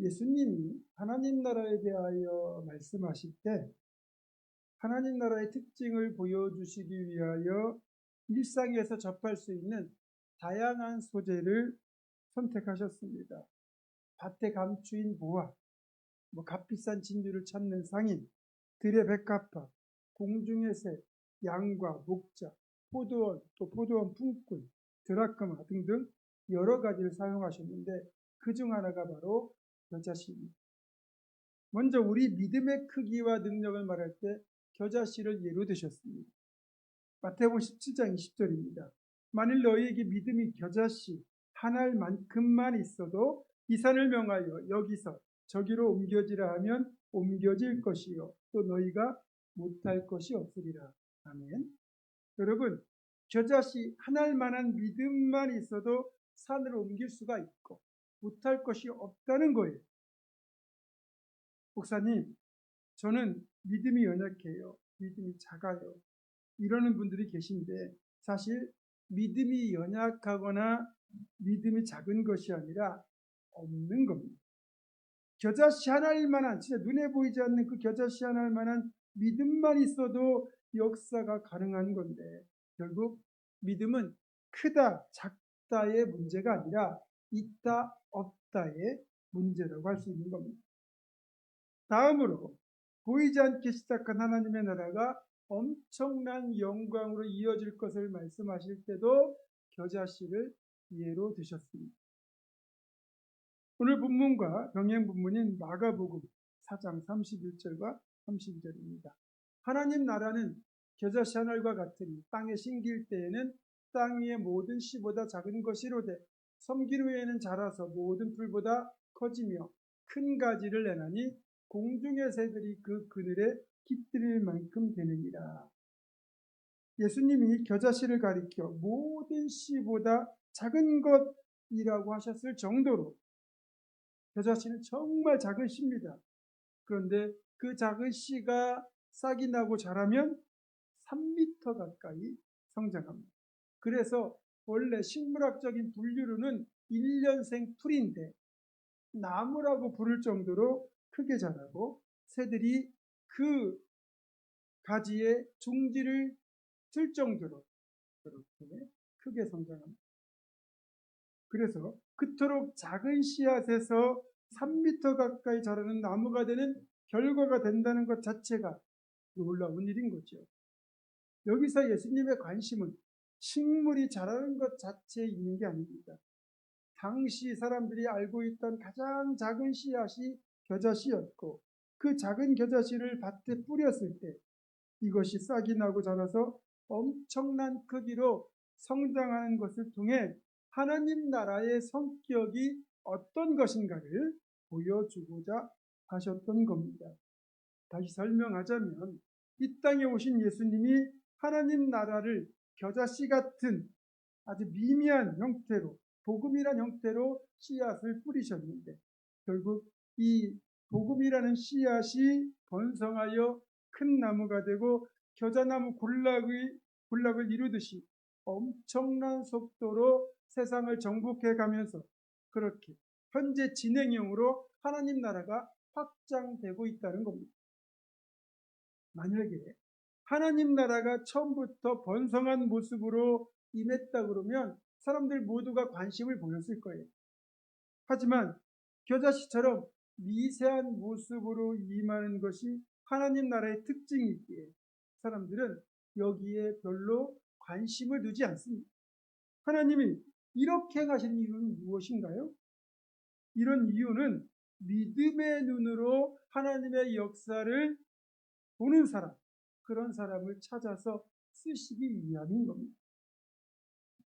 예수님이 하나님 나라에 대하여 말씀하실 때 하나님 나라의 특징을 보여주시기 위하여 일상에서 접할 수 있는 다양한 소재를 선택하셨습니다. 밭에 감추인 보화, 뭐 값비싼 진주를 찾는 상인, 들의 백합화, 공중의 새, 양과 목자, 포도원, 또 포도원 품꾼, 드라크마 등등 여러 가지를 사용하셨는데 그 중 하나가 바로 겨자씨입니다. 먼저 우리 믿음의 크기와 능력을 말할 때 겨자씨를 예로 드셨습니다. 마태복음 17장 20절입니다. 만일 너희에게 믿음이 겨자씨 한 알만큼만 있어도 이 산을 명하여 여기서 저기로 옮겨지라 하면 옮겨질 것이요 또 너희가 못할 것이 없으리라. 아멘. 여러분 겨자씨 한 알만한 믿음만 있어도 산을 옮길 수가 있고 못할 것이 없다는 거예요. 목사님, 저는 믿음이 연약해요. 믿음이 작아요. 이러는 분들이 계신데 사실 믿음이 연약하거나 믿음이 작은 것이 아니라 없는 겁니다. 겨자씨 하나일 만한 진짜 눈에 보이지 않는 그 겨자씨 하나일 만한 믿음만 있어도 역사가 가능한 건데 결국 믿음은 크다 작다의 문제가 아니라 있다 없다의 문제라고 할 수 있는 겁니다. 다음으로 보이지 않게 시작한 하나님의 나라가 엄청난 영광으로 이어질 것을 말씀하실 때도 겨자씨를 예로 드셨습니다. 오늘 본문과 병행 본문인 마가복음 4장 31절과 32절입니다. 하나님 나라는 겨자씨 하늘과 같으니 땅에 심길 때에는 땅 위의 모든 씨보다 작은 것이로되 섬긴 후에는 자라서 모든 풀보다 커지며 큰 가지를 내나니 공중의 새들이 그 그늘에 깃들일 만큼 되느니라. 예수님이 겨자씨를 가리켜 모든 씨보다 작은 것이라고 하셨을 정도로 겨자씨는 정말 작은 씨입니다. 그런데 그 작은 씨가 싹이 나고 자라면 3미터 가까이 성장합니다. 그래서 원래 식물학적인 분류로는 1년생 풀인데 나무라고 부를 정도로 크게 자라고 새들이 그 가지에 둥지를 틀 정도로 그렇게 크게 성장합니다. 그래서 그토록 작은 씨앗에서 3미터 가까이 자라는 나무가 되는 결과가 된다는 것 자체가 놀라운 일인 거죠. 여기서 예수님의 관심은 식물이 자라는 것 자체에 있는 게 아닙니다. 당시 사람들이 알고 있던 가장 작은 씨앗이 겨자씨였고 그 작은 겨자씨를 밭에 뿌렸을 때 이것이 싹이 나고 자라서 엄청난 크기로 성장하는 것을 통해 하나님 나라의 성격이 어떤 것인가를 보여주고자 하셨던 겁니다. 다시 설명하자면 이 땅에 오신 예수님이 하나님 나라를 겨자씨 같은 아주 미미한 형태로 복음이란 형태로 씨앗을 뿌리셨는데 결국 이 복음이라는 씨앗이 번성하여 큰 나무가 되고 겨자나무 군락의 군락을 이루듯이 엄청난 속도로 세상을 정복해 가면서 그렇게 현재 진행형으로 하나님 나라가 확장되고 있다는 겁니다. 만약에 하나님 나라가 처음부터 번성한 모습으로 임했다 그러면 사람들 모두가 관심을 보였을 거예요. 하지만 겨자씨처럼 미세한 모습으로 임하는 것이 하나님 나라의 특징이기에 사람들은 여기에 별로 관심을 두지 않습니다. 하나님이 이렇게 가신 이유는 무엇인가요? 이런 이유는 믿음의 눈으로 하나님의 역사를 보는 사람, 그런 사람을 찾아서 쓰시기 위함인 겁니다.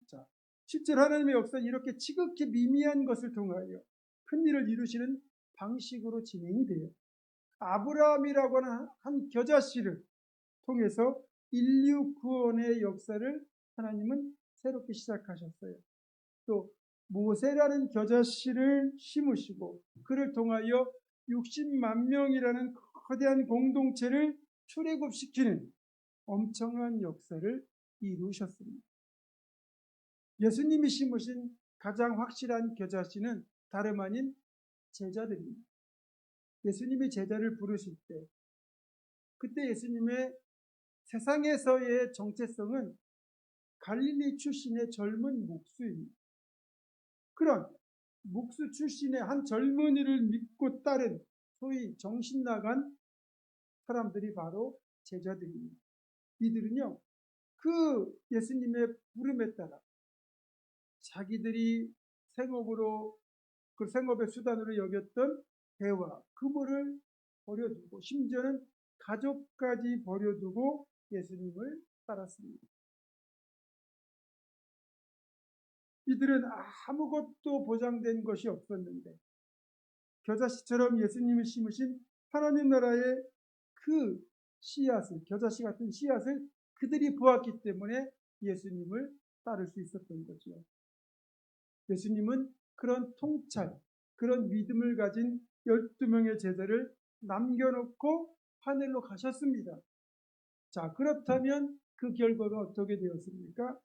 자, 실제로 하나님의 역사는 이렇게 지극히 미미한 것을 통하여 큰 일을 이루시는 방식으로 진행이 돼요. 아브라함이라고 하는 한 겨자씨를 통해서 인류 구원의 역사를 하나님은 새롭게 시작하셨어요. 또 모세라는 겨자씨를 심으시고 그를 통하여 60만 명이라는 거대한 공동체를 출애굽시키는 엄청난 역사를 이루셨습니다. 예수님이 심으신 가장 확실한 겨자씨는 다름 아닌 제자들입니다. 예수님이 제자를 부르실 때 그때 예수님의 세상에서의 정체성은 갈릴리 출신의 젊은 목수입니다. 그런 목수 출신의 한 젊은이를 믿고 따른 소위 정신 나간 사람들이 바로 제자들입니다. 이들은요, 그 예수님의 부름에 따라 자기들이 생업으로 그 생업의 수단으로 여겼던 배와 그물을 버려두고 심지어는 가족까지 버려두고 예수님을 따랐습니다. 이들은 아무것도 보장된 것이 없었는데 겨자씨처럼 예수님이 심으신 하나님 나라의 그 씨앗을 겨자씨 같은 씨앗을 그들이 보았기 때문에 예수님을 따를 수 있었던 거죠. 예수님은 그런 통찰, 그런 믿음을 가진 12명의 제자를 남겨놓고 하늘로 가셨습니다. 자, 그렇다면 그 결과가 어떻게 되었습니까?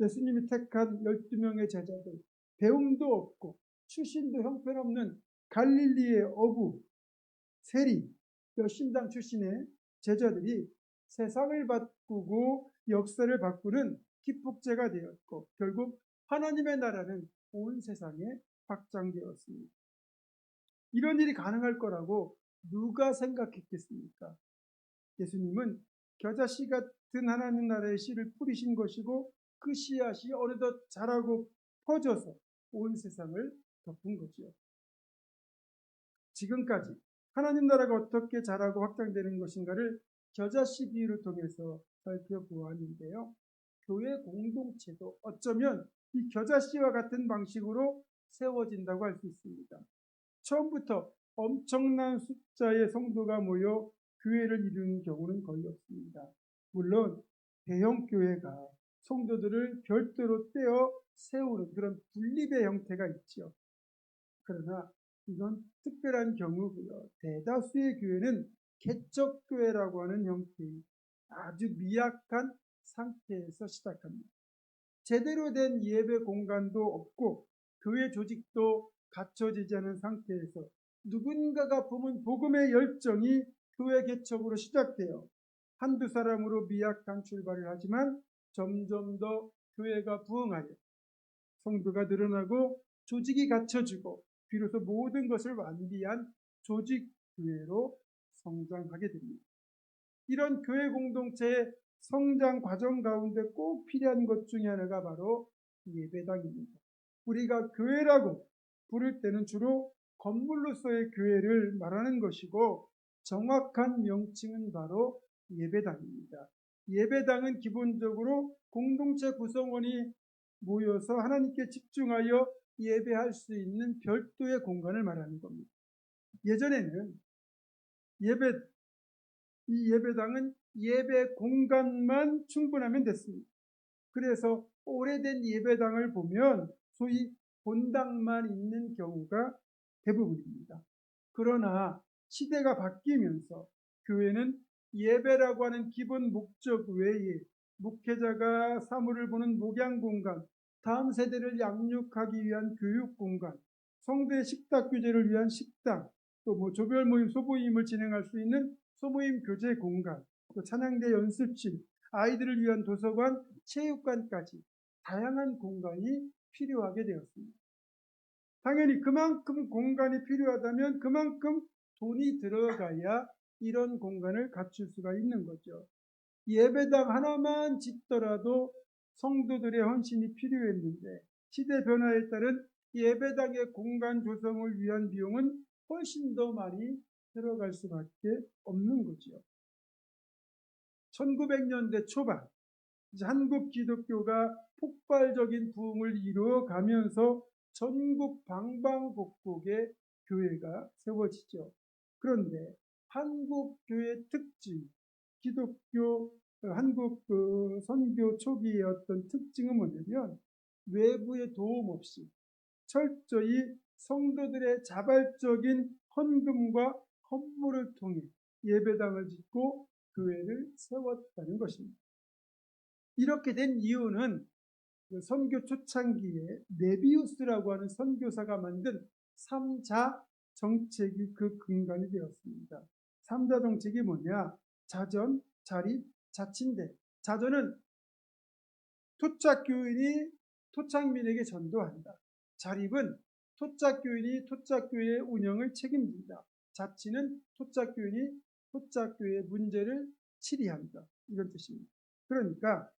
예수님이 택한 12명의 제자들, 배움도 없고 출신도 형편없는 갈릴리의 어부, 세리, 여신당 출신의 제자들이 세상을 바꾸고 역사를 바꾸는 기폭제가 되었고 결국 하나님의 나라는 온 세상에 확장되었습니다. 이런 일이 가능할 거라고 누가 생각했겠습니까? 예수님은 겨자씨 같은 하나님 나라의 씨를 뿌리신 것이고 그 씨앗이 어느덧 자라고 퍼져서 온 세상을 덮은 거죠. 지금까지 하나님 나라가 어떻게 자라고 확장되는 것인가를 겨자씨 비유를 통해서 살펴보았는데요. 교회 공동체도 어쩌면 이 겨자씨와 같은 방식으로 세워진다고 할 수 있습니다. 처음부터 엄청난 숫자의 성도가 모여 교회를 이루는 경우는 거의 없습니다. 물론 대형 교회가 성도들을 별도로 떼어 세우는 그런 분립의 형태가 있죠. 그러나 이건 특별한 경우고요. 대다수의 교회는 개척 교회라고 하는 형태의 아주 미약한 상태에서 시작합니다. 제대로 된 예배 공간도 없고 교회 조직도 갖춰지지 않은 상태에서 누군가가 품은 복음의 열정이 교회 개척으로 시작되어 한두 사람으로 미약한 출발을 하지만 점점 더 교회가 부흥하여 성도가 늘어나고 조직이 갖춰지고 비로소 모든 것을 완비한 조직 교회로 성장하게 됩니다. 이런 교회 공동체의 성장 과정 가운데 꼭 필요한 것 중에 하나가 바로 예배당입니다. 우리가 교회라고 부를 때는 주로 건물로서의 교회를 말하는 것이고 정확한 명칭은 바로 예배당입니다. 예배당은 기본적으로 공동체 구성원이 모여서 하나님께 집중하여 예배할 수 있는 별도의 공간을 말하는 겁니다. 예전에는 예배, 이 예배당은 예배 공간만 충분하면 됐습니다. 그래서 오래된 예배당을 보면 소위 본당만 있는 경우가 대부분입니다. 그러나 시대가 바뀌면서 교회는 예배라고 하는 기본 목적 외에 목회자가 사물을 보는 목양 공간, 다음 세대를 양육하기 위한 교육 공간, 성대 식탁 교제를 위한 식당, 또 뭐 조별 모임, 소모임을 진행할 수 있는 소모임 교제 공간, 또 찬양대 연습실, 아이들을 위한 도서관, 체육관까지 다양한 공간이 필요하게 되었습니다. 당연히 그만큼 공간이 필요하다면 그만큼 돈이 들어가야 이런 공간을 갖출 수가 있는 거죠. 예배당 하나만 짓더라도 성도들의 헌신이 필요했는데 시대 변화에 따른 예배당의 공간 조성을 위한 비용은 훨씬 더 많이 들어갈 수밖에 없는 거죠. 1900년대 초반 한국 기독교가 폭발적인 부흥을 이루어가면서 전국 방방곡곡에 교회가 세워지죠. 그런데 한국 교회 특징, 기독교 한국 그 선교 초기의 어떤 특징은 뭐냐면 외부의 도움 없이 철저히 성도들의 자발적인 헌금과 헌물을 통해 예배당을 짓고 교회를 세웠다는 것입니다. 이렇게 된 이유는 그 선교 초창기에 네비우스라고 하는 선교사가 만든 삼자 정책이 그 근간이 되었습니다. 삼자 정책이 뭐냐? 자전, 자립, 자친대. 자전은 토착 교인이 토착민에게 전도한다. 자립은 토착 교인이 토착 교회의 운영을 책임진다. 자치는 토착 교인이 토착 교회의 문제를 치리한다. 이런 뜻입니다. 그러니까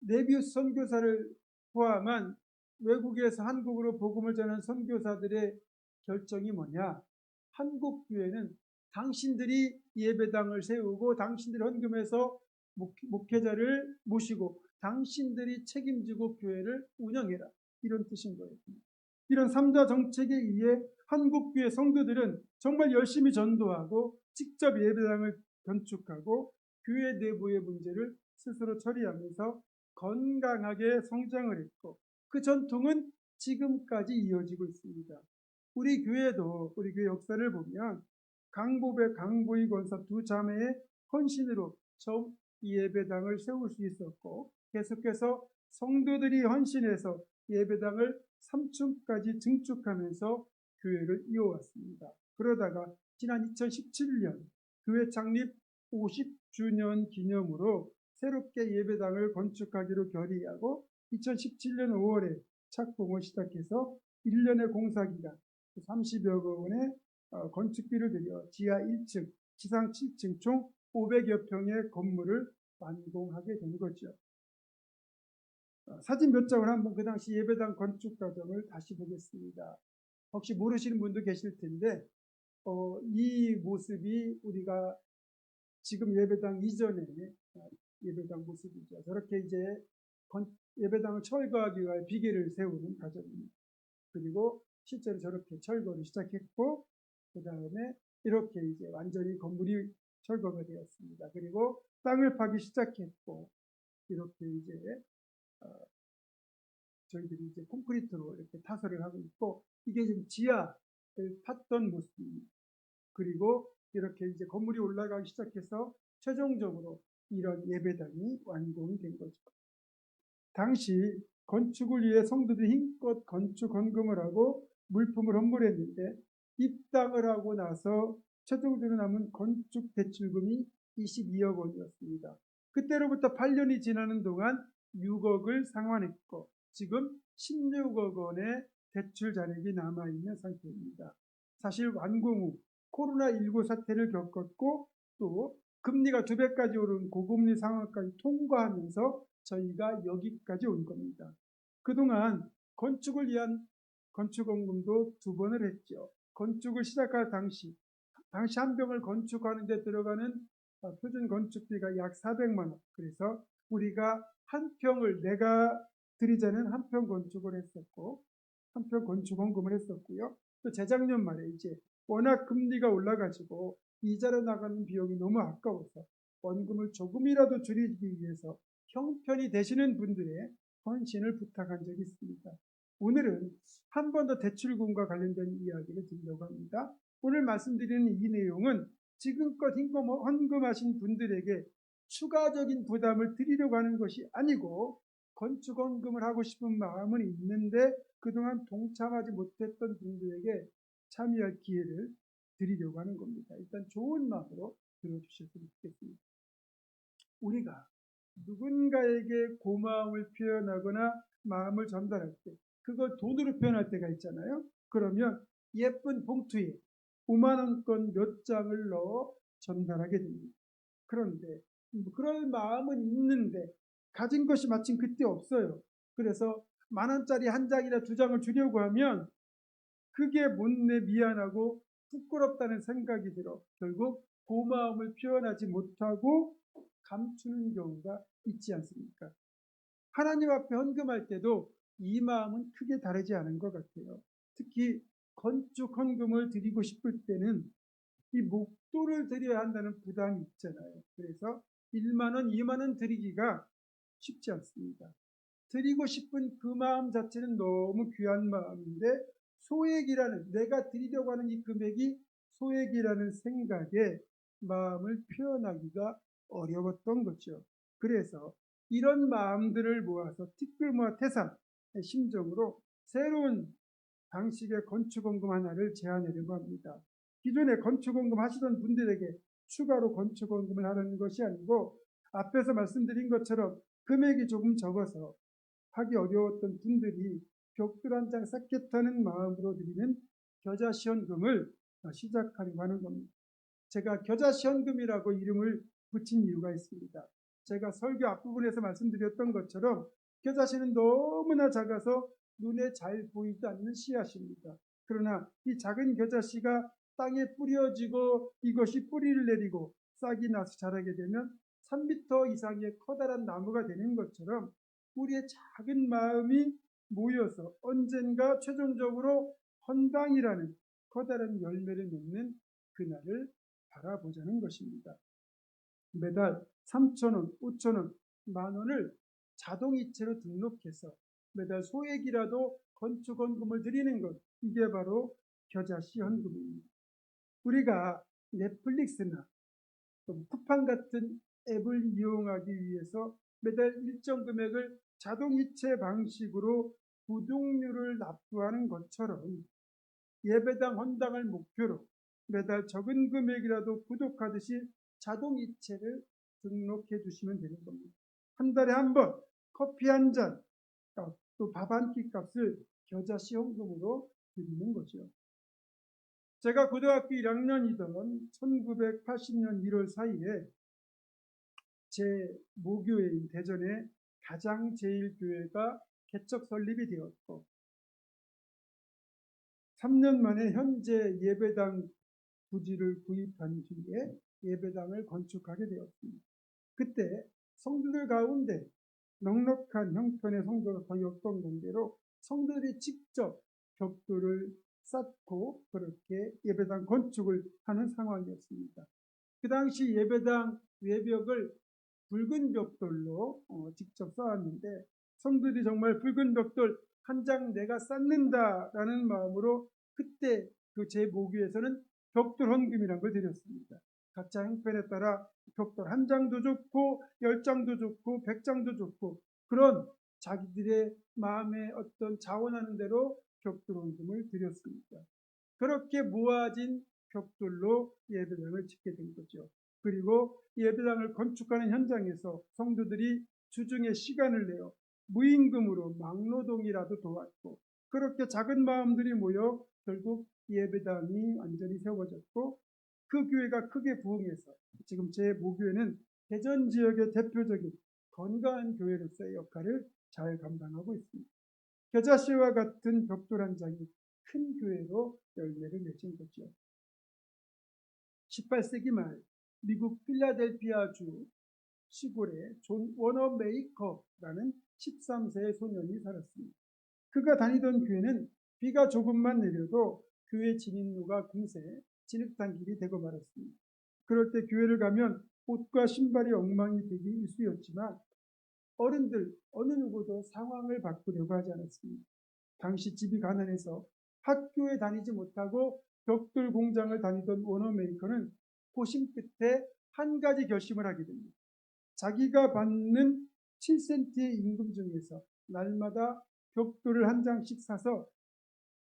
네비우스 선교사를 포함한 외국에서 한국으로 복음을 전한 선교사들의 결정이 뭐냐? 한국 교회는 당신들이 예배당을 세우고 당신들이 헌금해서 목회자를 모시고 당신들이 책임지고 교회를 운영해라. 이런 뜻인 거예요. 이런 삼자 정책에 의해 한국 교회 성도들은 정말 열심히 전도하고 직접 예배당을 건축하고 교회 내부의 문제를 스스로 처리하면서 건강하게 성장을 했고 그 전통은 지금까지 이어지고 있습니다. 우리 교회도 우리 교회 역사를 보면 강보배 강보희 권사 두 자매의 헌신으로 처음 예배당을 세울 수 있었고 계속해서 성도들이 헌신해서 예배당을 3층까지 증축하면서 교회를 이어왔습니다. 그러다가 지난 2017년 교회 창립 50주년 기념으로 새롭게 예배당을 건축하기로 결의하고 2017년 5월에 착공을 시작해서 1년의 공사기간 30여 원의 어, 건축비를 들여 지하 1층, 지상 7층 총 500여 평의 건물을 완공하게 된 거죠. 어, 사진 몇 장을 한번 그 당시 예배당 건축 과정을 다시 보겠습니다. 혹시 모르시는 분도 계실 텐데 어, 이 모습이 우리가 지금 예배당 이전에 어, 예배당 모습이죠. 저렇게 이제 건, 예배당을 철거하기 위해 비계를 세우는 과정입니다. 그리고 실제로 저렇게 철거를 시작했고 그 다음에 이렇게 이제 완전히 건물이 철거가 되었습니다. 그리고 땅을 파기 시작했고 이렇게 이제 어, 저희들이 이제 콘크리트로 이렇게 타설을 하고 있고 이게 지금 지하를 팠던 모습입니다. 그리고 이렇게 이제 건물이 올라가기 시작해서 최종적으로 이런 예배당이 완공이 된 거죠. 당시 건축을 위해 성도들이 힘껏 건축 헌금을 하고 물품을 헌물했는데 입당을 하고 나서 최종적으로 남은 건축 대출금이 22억 원이었습니다. 그때로부터 8년이 지나는 동안 6억을 상환했고 지금 16억 원의 대출 잔액이 남아있는 상태입니다. 사실 완공 후 코로나19 사태를 겪었고 또 금리가 두 배까지 오른 고금리 상황까지 통과하면서 저희가 여기까지 온 겁니다. 그동안 건축을 위한 건축원금도 두 번을 했죠. 건축을 시작할 당시, 당시 한 병을 건축하는 데 들어가는 어, 표준 건축비가 약 400만 원. 그래서 우리가 한 평을 내가 드리자는 한 평 건축을 했었고, 한 평 건축 원금을 했었고요. 또 재작년 말에 이제 워낙 금리가 올라가지고 이자로 나가는 비용이 너무 아까워서 원금을 조금이라도 줄이기 위해서 형편이 되시는 분들의 헌신을 부탁한 적이 있습니다. 오늘은 한 번 더 대출금과 관련된 이야기를 드리려고 합니다. 오늘 말씀드리는 이 내용은 지금껏 헌금하신 분들에게 추가적인 부담을 드리려고 하는 것이 아니고 건축 헌금을 하고 싶은 마음은 있는데 그동안 동참하지 못했던 분들에게 참여할 기회를 드리려고 하는 겁니다. 일단 좋은 마음으로 들어주셨으면 좋겠습니다. 우리가 누군가에게 고마움을 표현하거나 마음을 전달할 때 그걸 돈으로 표현할 때가 있잖아요. 그러면 예쁜 봉투에 5만원권 몇 장을 넣어 전달하게 됩니다. 그런데 뭐 그럴 마음은 있는데 가진 것이 마침 그때 없어요. 그래서 만 원짜리 한 장이나 두 장을 주려고 하면 그게 못내 미안하고 부끄럽다는 생각이 들어 결국 고마움을 표현하지 못하고 감추는 경우가 있지 않습니까? 하나님 앞에 헌금할 때도 이 마음은 크게 다르지 않은 것 같아요. 특히 건축 헌금을 드리고 싶을 때는 이 목도를 드려야 한다는 부담이 있잖아요. 그래서 1만 원, 2만 원 드리기가 쉽지 않습니다. 드리고 싶은 그 마음 자체는 너무 귀한 마음인데 소액이라는 내가 드리려고 하는 이 금액이 소액이라는 생각에 마음을 표현하기가 어려웠던 거죠. 그래서 이런 마음들을 모아서 티끌모아 태산의 심정으로 새로운 방식의 건축원금 하나를 제안하려고 합니다. 기존에 건축원금 하시던 분들에게 추가로 건축원금을 하라는 것이 아니고 앞에서 말씀드린 것처럼 금액이 조금 적어서 하기 어려웠던 분들이 벽돌 한 장 쌓겠다는 마음으로 드리는 겨자시원금을 시작하려고 하는 겁니다. 제가 겨자시원금이라고 이름을 붙인 이유가 있습니다. 제가 설교 앞부분에서 말씀드렸던 것처럼 겨자씨는 너무나 작아서 눈에 잘 보이지 않는 씨앗입니다. 그러나 이 작은 겨자씨가 땅에 뿌려지고 이것이 뿌리를 내리고 싹이 나서 자라게 되면 3m 이상의 커다란 나무가 되는 것처럼 우리의 작은 마음이 모여서 언젠가 최종적으로 헌당이라는 커다란 열매를 맺는 그날을 바라보자는 것입니다. 매달 3천원, 5천원, 만원을 자동이체로 등록해서 매달 소액이라도 건축원금을 드리는 것, 이게 바로 겨자씨 헌금입니다. 우리가 넷플릭스나 또 쿠팡 같은 앱을 이용하기 위해서 매달 일정 금액을 자동이체 방식으로 구독료를 납부하는 것처럼 예배당 헌당을 목표로 매달 적은 금액이라도 구독하듯이 자동이체를 등록해 주시면 되는 겁니다. 한 달에 한 번 커피 한 잔, 또 밥 한 끼 값을 겨자씨 헌금으로 드리는 거죠. 제가 고등학교 1학년이던 1980년 1월 4일에 제 모교회인 대전의 가장 제일 교회가 개척 설립이 되었고 3년 만에 현재 예배당 부지를 구입한 뒤에 예배당을 건축하게 되었습니다. 그때 성도들 가운데 넉넉한 형편의 성도가 거의 없던 관계로 성도들이 직접 벽돌을 쌓고 그렇게 예배당 건축을 하는 상황이었습니다. 그 당시 예배당 외벽을 붉은 벽돌로 어, 직접 쌓았는데 성도들이 정말 붉은 벽돌 한 장 내가 쌓는다라는 마음으로 그때 그 제 모교에서는 벽돌 헌금이라는 걸 드렸습니다. 각자 형편에 따라 벽돌 한 장도 좋고 열 장도 좋고 백 장도 좋고 그런 자기들의 마음에 어떤 자원하는 대로 벽돌 헌금을 드렸습니다. 그렇게 모아진 벽돌로 예배당을 짓게 된 거죠. 그리고 예배당을 건축하는 현장에서 성도들이 주중에 시간을 내어 무임금으로 막노동이라도 도왔고 그렇게 작은 마음들이 모여 결국 예배당이 완전히 세워졌고 그 교회가 크게 부흥해서 지금 제 모교회는 대전 지역의 대표적인 건강한 교회로서의 역할을 잘 감당하고 있습니다. 겨자씨와 같은 벽돌 한 장이 큰 교회로 열매를 맺은 거죠. 18세기 말 미국 필라델피아주 시골에 존 워너 메이커라는 13세의 소년이 살았습니다. 그가 다니던 교회는 비가 조금만 내려도 교회 진입로가 금세 진흙탕 길이 되고 말았습니다. 그럴 때 교회를 가면 옷과 신발이 엉망이 되기 일쑤였지만 어른들 어느 누구도 상황을 바꾸려고 하지 않았습니다. 당시 집이 가난해서 학교에 다니지 못하고 벽돌 공장을 다니던 워너메이커는 고심 끝에 한 가지 결심을 하게 됩니다. 자기가 받는 7센트의 임금 중에서 날마다 벽돌을 한 장씩 사서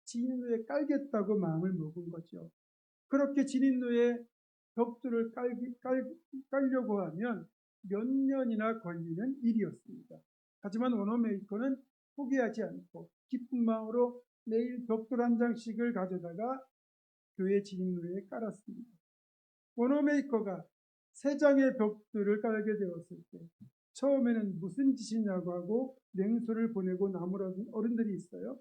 진인로에 깔겠다고 마음을 먹은 거죠. 그렇게 진인로에 벽돌을 깔, 깔, 깔려고 하면 몇 년이나 걸리는 일이었습니다. 하지만 원어메이커는 포기하지 않고 기쁜 마음으로 매일 벽돌 한 장씩을 가져다가 교회 진입로에 깔았습니다. 원어메이커가 세 장의 벽돌을 깔게 되었을 때 처음에는 무슨 짓이냐고 하고 냉소를 보내고 나무라는 어른들이 있어요.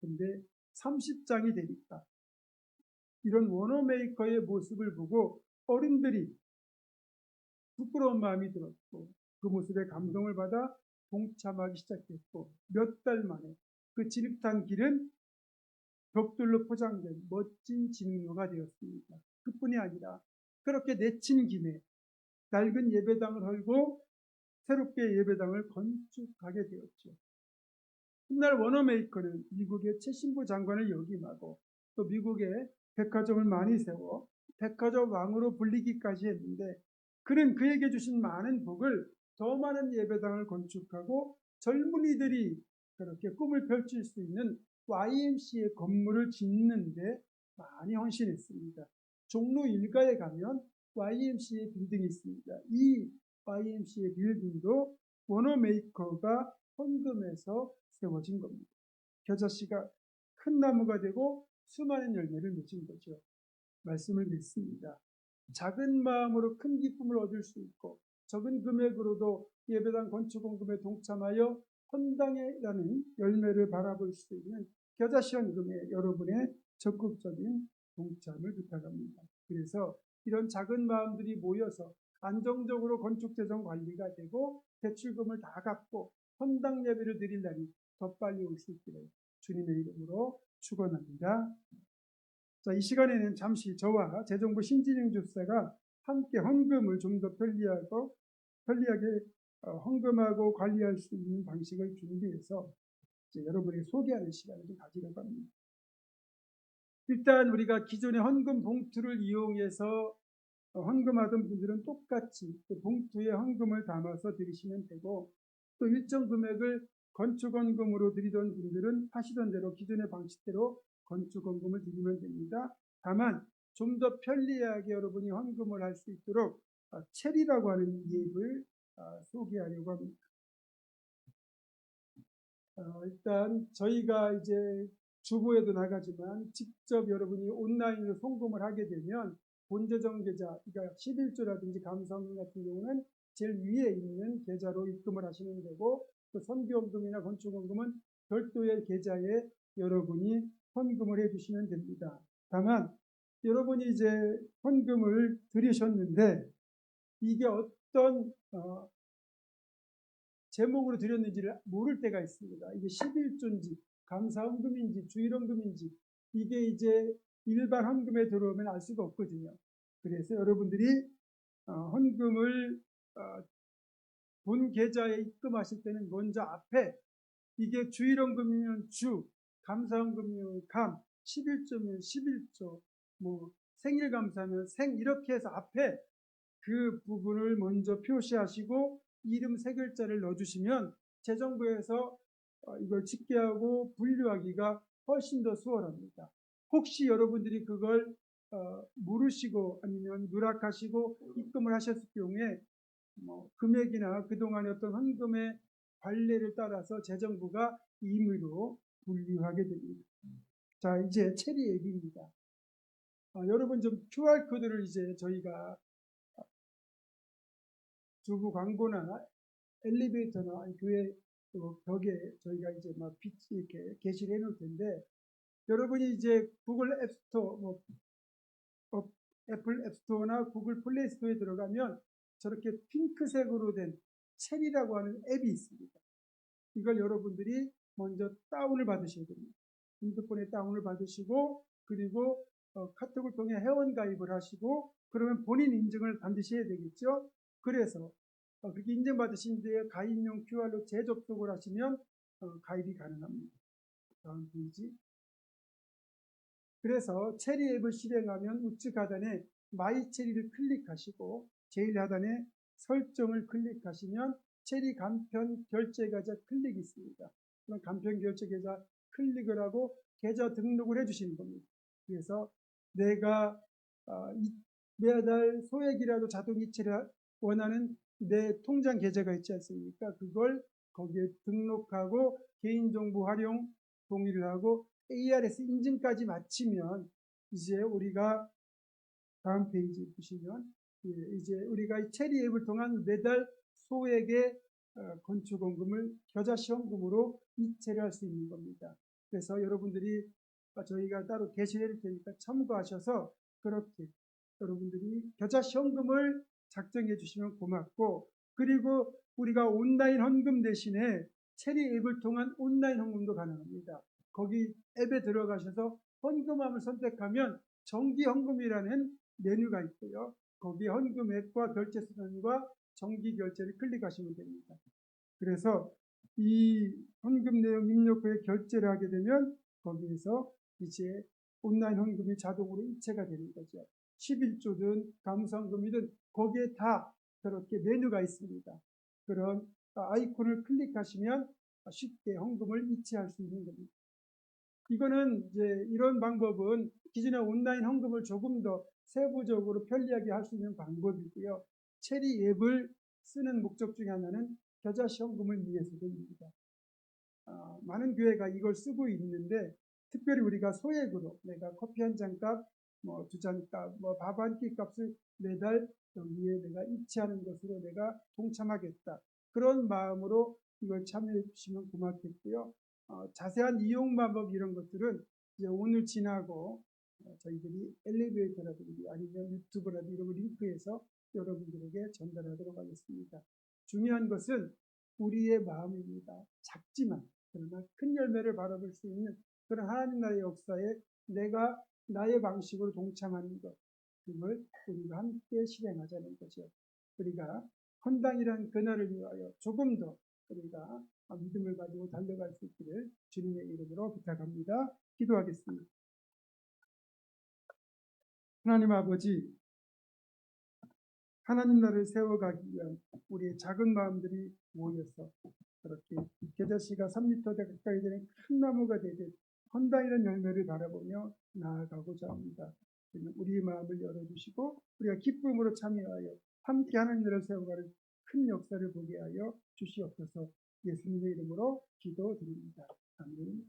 근데 30장이 되니까 이런 원어메이커의 모습을 보고 어른들이 부끄러운 마음이 들었고 그 모습에 감동을 받아 동참하기 시작했고 몇 달 만에 그 진흙탕 길은 벽돌로 포장된 멋진 진로가 되었습니다. 그뿐이 아니라 그렇게 내친 김에 낡은 예배당을 헐고 새롭게 예배당을 건축하게 되었죠. 훗날 워너메이커는 미국의 최신부 장관을 역임하고 또 미국의 백화점을 많이 세워 백화점 왕으로 불리기까지 했는데 그는 그에게 주신 많은 복을 더 많은 예배당을 건축하고 젊은이들이 그렇게 꿈을 펼칠 수 있는 YMCA 건물을 짓는데 많이 헌신했습니다. 종로 일가에 가면 YMCA 빌딩이 있습니다. 이 YMCA 빌딩도 워너메이커가 헌금해서 세워진 겁니다. 겨자씨가 큰 나무가 되고 수많은 열매를 맺은 거죠. 말씀을 믿습니다. 작은 마음으로 큰 기쁨을 얻을 수 있고 적은 금액으로도 예배당 건축원금에 동참하여 헌당이라는 열매를 바라볼 수 있는 겨자씨 헌금에 여러분의 적극적인 동참을 부탁합니다. 그래서 이런 작은 마음들이 모여서 안정적으로 건축재정 관리가 되고 대출금을 다 갚고 헌당 예배를 날이 더 빨리 올 수 있기를 주님의 이름으로 축원합니다. 자, 이 시간에는 잠시 저와 재정부 신진영 집사가 함께 헌금을 좀 더 편리하고 편리하게 어, 헌금하고 관리할 수 있는 방식을 준비해서 여러분에게 소개하는 시간을 좀 가지려고 합니다. 일단 우리가 기존의 헌금 봉투를 이용해서 어, 헌금하던 분들은 똑같이 그 봉투에 헌금을 담아서 드리시면 되고 또 일정 금액을 건축원금으로 드리던 분들은 하시던 대로 기존의 방식대로 건축원금을 드리면 됩니다. 다만 좀 더 편리하게 여러분이 헌금을 할 수 있도록 어, 체리라고 하는 앱을 어, 소개하려고 합니다. 어, 일단 저희가 이제 주보에도 나가지만 직접 여러분이 온라인으로 송금을 하게 되면 본재정 계좌, 그러니까 11조라든지 감사원금 같은 경우는 제일 위에 있는 계좌로 입금을 하시면 되고 또 선교원금이나 건축원금은 별도의 계좌에 여러분이 헌금을 해주시면 됩니다. 다만 여러분이 이제 헌금을 드리셨는데 이게 어떤 어, 제목으로 드렸는지를 모를 때가 있습니다. 이게 11조인지 감사헌금인지 주일헌금인지 이게 이제 일반 헌금에 들어오면 알 수가 없거든요. 그래서 여러분들이 어, 헌금을 어, 본 계좌에 입금하실 때는 먼저 앞에 이게 주일헌금이면 주, 감사헌금이면 감, 11조면 11조, 뭐 생일 감사면 생 이렇게 해서 앞에 그 부분을 먼저 표시하시고 이름 세 글자를 넣어주시면 재정부에서 어, 이걸 집계하고 분류하기가 훨씬 더 수월합니다. 혹시 여러분들이 그걸 어, 모르시고 아니면 누락하시고 입금을 하셨을 경우에 뭐 금액이나 그동안의 어떤 헌금의 관례를 따라서 재정부가 임의로 분류하게 됩니다. 자, 이제 체리 앱입니다. 어, 여러분 좀 QR코드를 이제 저희가 주부 광고나 엘리베이터나 교회 또 벽에 저희가 이제 막빛 이렇게 게시를 해놓을 텐데 여러분이 이제 구글 앱스토어, 뭐 어, 애플 앱스토어나 구글 플레이스토어에 들어가면 저렇게 핑크색으로 된 체리라고 하는 앱이 있습니다. 이걸 여러분들이 먼저 다운을 받으셔야 됩니다. 핸드폰에 다운을 받으시고 그리고 어, 카톡을 통해 회원 가입을 하시고 그러면 본인 인증을 반드시 해야 되겠죠. 그래서 어, 그렇게 인증받으신 뒤에 가입용 QR로 재접속을 하시면 어, 가입이 가능합니다. 다음 페이지. 그래서 체리 앱을 실행하면 우측 하단에 마이 체리를 클릭하시고 제일 하단에 설정을 클릭하시면 체리 간편 결제 계좌 클릭이 있습니다. 그럼 간편 결제 계좌 클릭을 하고 계좌 등록을 해주시는 겁니다. 그래서 내가 어, 매달 소액이라도 자동 이체를 원하는 내 통장 계좌가 있지 않습니까? 그걸 거기에 등록하고 개인정보 활용 동의를 하고 ARS 인증까지 마치면 이제 우리가 다음 페이지 보시면 예, 이제 우리가 이 체리 앱을 통한 매달 소액의 어, 건축원금을 겨자시험금으로 이체를 할 수 있는 겁니다. 그래서 여러분들이 저희가 따로 게시해 드릴 테니까 참고하셔서 그렇게 여러분들이 겨자시험금을 작성해 주시면 고맙고 그리고 우리가 온라인 헌금 대신에 체리 앱을 통한 온라인 헌금도 가능합니다. 거기 앱에 들어가셔서 헌금함을 선택하면 정기 헌금이라는 메뉴가 있고요. 거기 헌금액과 결제 수단과 정기 결제를 클릭하시면 됩니다. 그래서 이 헌금 내용 입력 후에 결제를 하게 되면 거기에서 이제 온라인 헌금이 자동으로 이체가 되는 거죠. 11조든 감사헌금이든 거기에 다 그렇게 메뉴가 있습니다. 그런 아이콘을 클릭하시면 쉽게 헌금을 이체할 수 있는 겁니다. 이거는 이제 이런 방법은 기존의 온라인 헌금을 조금 더 세부적으로 편리하게 할 수 있는 방법이고요. 체리 앱을 쓰는 목적 중에 하나는 겨자씨 헌금을 위해서입니다. 아, 많은 교회가 이걸 쓰고 있는데 특별히 우리가 소액으로 내가 커피 한 잔 값, 뭐 두 잔 값, 뭐 밥 한 끼 값을 매달 여기에 내가 이체하는 것으로 내가 동참하겠다. 그런 마음으로 이걸 참여해 주시면 고맙겠고요. 어, 자세한 이용 방법 이런 것들은 이제 오늘 지나고 어, 저희들이 엘리베이터라든지 아니면 유튜브라든지 이런 거 링크해서 여러분들에게 전달하도록 하겠습니다. 중요한 것은 우리의 마음입니다. 작지만 그러나 큰 열매를 바라볼 수 있는 그런 하나님 나라의 역사에 내가 나의 방식으로 동참하는 것 그걸 우리가 함께 실행하자는 거죠. 우리가 헌당이란 그날을 위하여 조금 더 우리가 믿음을 가지고 달려갈 수 있기를 주님의 이름으로 부탁합니다. 기도하겠습니다. 하나님 아버지, 하나님 나라를 세워가기 위한 우리의 작은 마음들이 모여서 그렇게 겨자씨가 3m 가까이 되는 큰 나무가 되듯 헌당이라는 열매를 바라보며 나아가고자 합니다. 우리의 마음을 열어주시고 우리가 기쁨으로 참여하여 함께 하나님 나라를 세워가는 큰 역사를 보게 하여 주시옵소서 예수님의 이름으로 기도드립니다. 아멘.